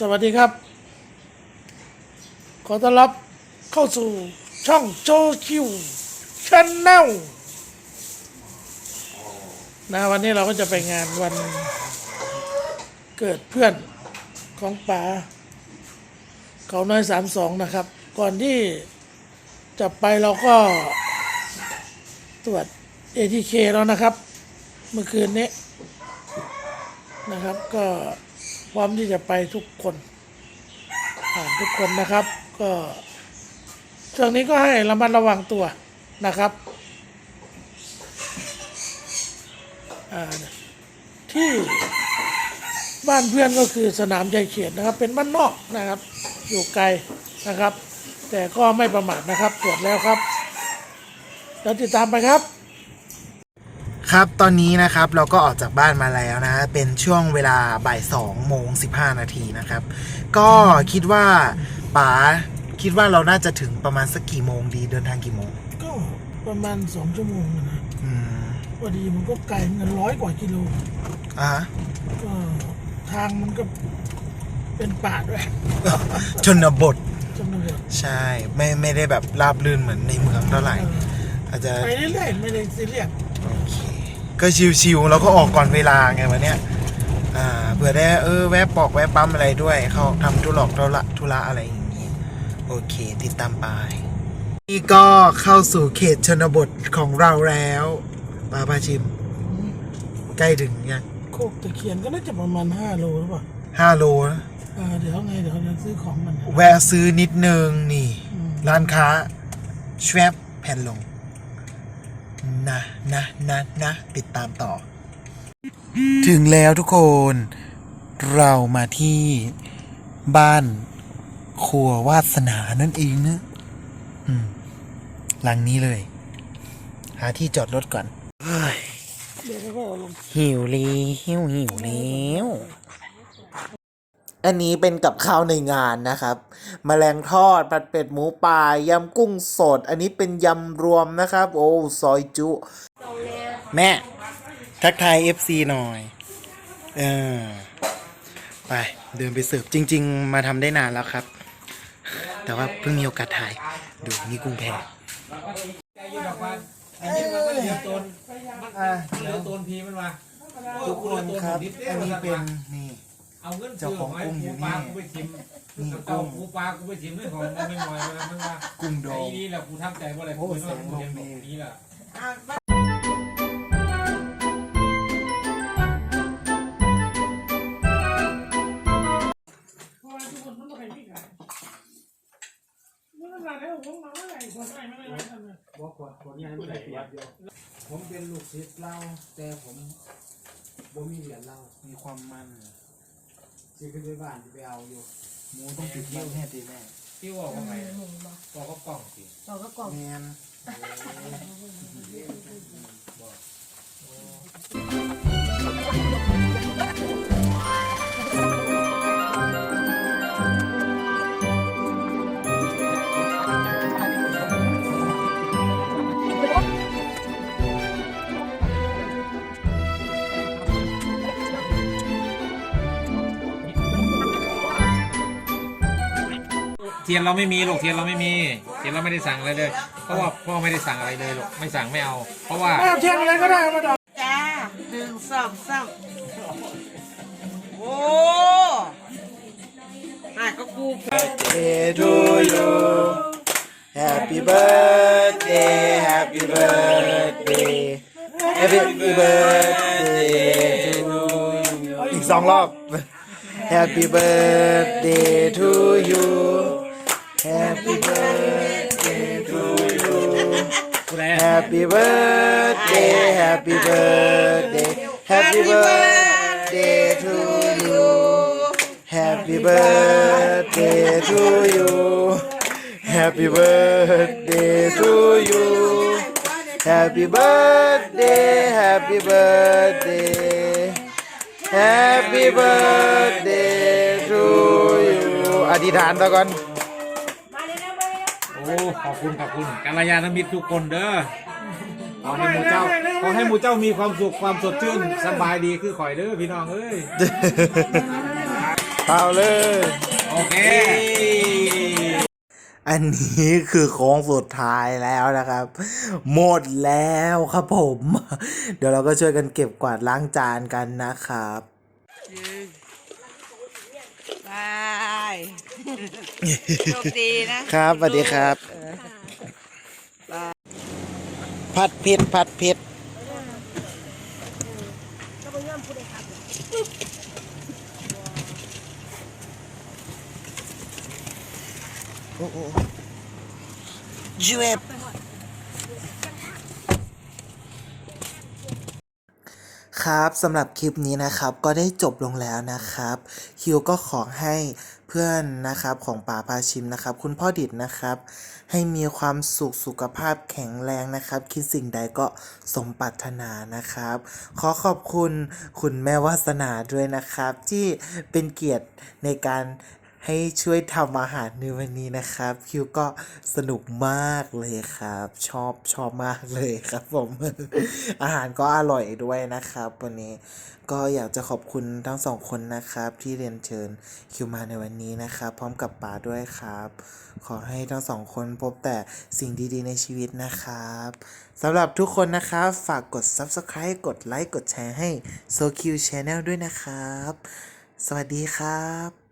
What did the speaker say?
สวัสดีครับ ขอต้อนรับเข้าสู่ช่องโจคิวชาแนลนะวันนี้เราก็จะไปงานวันเกิดเพื่อนของป๋าเขาน้อยสามสองนะครับ ก่อนที่จะไปเราก็ตรวจ ATK แล้วนะครับ เมื่อคืนนี้นะครับก็ ร้อมที่จะไปทุกคนผ่านทุกคนนะครับ ก็ช่วงนี้ก็ให้ระมัดระวังตัวนะครับที่บ้านเพื่อนก็คือสนามใจเขียนนะครับ เป็นบ้านนอกนะครับ อยู่ไกลนะครับ แต่ก็ไม่ประมาทนะครับตรวจแล้วครับแล้วติดตามไปครับ ครับ ตอนนี้นะครับเราก็ออกจากบ้านมาแล้วนะ เป็นช่วงเวลาบ่ายสองโมงสิบห้านาทีนะครับ ก็คิดว่าป๋าคิดว่าเราน่าจะถึงประมาณสักกี่โมงดีเดินทางกี่โมง ก็ประมาณสองชั่วโมงนะอืมพอดีมันก็ไกลเหมือนกันร้อยกว่ากิโลอะก็ทางมันก็เป็นป่าด้วยชนบทจำนวนเยอะใช่ไม่ไม่ได้แบบราบรื่นเหมือนในเมืองเท่าไหร่ อาจจะไปเรื่อยๆไม่ได้ซีเรียสโอเค ก็ชิวๆแล้วก็ออกก่อนเวลาไงวันเนี้ยอ่าเผื่อได้เออแวะปอกแวะปั๊มอะไรด้วย เขาทำธุระธุระธุระอะไรอย่างนี้ โอเคติดตามไปนี่ก็เข้าสู่เขตชนบทของเราแล้วปาปาชิม ใกล้ถึงยังโคกตะเคียนก็น่าจะประมาณห้าโลหรือเปล่าห้าโลนะอ่าเดี๋ยวไงเดี๋ยวจะซื้อของมัน แวะซื้อนิดนึงนี่อืมร้านค้าชวบแผ่นลง นะนะนะนะติดตามต่อ ถึงแล้วทุกคน เรามาที่บ้านครัววาสนานั่นเองนะหลังนี้เลย หาที่จอดรถก่อนหิวแล้วหิวหิวแล้ว อันนี้เป็นกับข้าวในงานนะครับแมลงทอดผัดเป็ดหมูป่ายำกุ้งสด อันนี้เป็นยำรวมนะครับ โอ้ซอยจุ แม่ ทักทาย FC หน่อย เออ ไป เดินไปเสิร์ฟจริง ๆ มาทำได้นานแล้วครับ แต่ว่าเพิ่งมีโอกาสถ่าย ดูนี่กุ้งแพอันนี้มันเหลือตนเหลือตนพีมันมาทุกคนครับ อันนี้เป็นนี่ เอาเงินซื้อของไอ้ปูปลากูไปชิมนี่เอากุ้งปูปลากูไปชิมด้วยของมันไม่หน่อยมันมันว่ากุ้งดองไอ้นี่แหละกูทำใจว่าอะไรโอ้กูไม่แสต้องงกูเห็นลแบมบดีนี้แหละเพราะว่าทุกคนมันต้องไปที่ไหนเมื่อไหร่แล้วผมมาเมื่อไหร่คนไหนไม่ได้ไม่ทำเลยบอกก่อนคนนี้ให้ไม่ได้เปรียบเดียวผมเป็นลูกศิษย์เล่าแต่ผมบ่มีเหรียญเล่ามีความมัน สิขึ้นไปบ้านจะไปเอาอยู่หมูต้องติดคิ้วแน่ตีแม่ที่ว่าว่าไงบอกก็กล่องสิเราก็กล่องแมน เทียนเราไม่มีลูกเทียนเราไม่มี เทียนเราไม่ได้สั่งอะไรเลย เพราะว่าพ่อไม่ได้สั่งอะไรเลยลูกไม่สั่งไม่เอา เพราะว่าแม่เทียนอะไรก็ได้มาดอกจ้าหนึ่งสองสามโอ้หายก็กูเดทูยู Happy birthday Happy birthday Happy birthday to you อีกสองรอบ Happy birthday to Happy birthday Happy birthday Happy birthday to you Happy birthday to you Happy birthday to you Happy birthday Happy birthday Happy birthday to you อธิษฐานตะก่อน โ อ้ขอบคุณขอบคุณกัลยาณมิตรทุกคนเด้อขอให้หมูเจ้าขอให้หมูเจ้ามีความสุขความสดชื่นสบายดีคือข่อยเด้อพี่น้องเอ้ยเป่าเลย โอเค อันนี้คือโค้งสุดท้ายแล้วนะครับ หมดแล้วครับผม เดี๋ยวเราก็ช่วยกันเก็บกวาดล้างจานกันนะครับบาย โชคดีนะครับสวัสดีครับ ผัดเผ็ดผัดเผ็ดโอ้โหจวบ ครับสำหรับคลิปนี้นะครับก็ได้จบลงแล้วนะครับ คิวก็ขอให้เพื่อนนะครับของป่าพาชิมนะครับ คุณพ่อดิดนะครับ ให้มีความสุขสุขภาพแข็งแรงนะครับ คิดสิ่งใดก็สมปรารถนานะครับ ขอขอบคุณคุณแม่วาสนาด้วยนะครับ ที่เป็นเกียรติในการ ให้ช่วยทำอาหารในวันนี้นะครับ คิวก็สนุกมากเลยครับ ชอบชอบมากเลยครับผม อาหารก็อร่อยด้วยนะครับวันนี้ก็อยากจะขอบคุณทั้งสองคนนะครับ ที่เรียนเชิญคิวมาในวันนี้นะครับ พร้อมกับป๋าด้วยครับ ขอให้ทั้งสองคนพบแต่สิ่งดีๆในชีวิตนะครับสำหรับทุกคนนะครับ ฝากกด Subscribe กดไลค์กดแชร์ให้ So Q Channel ด้วยนะครับ สวัสดีครับ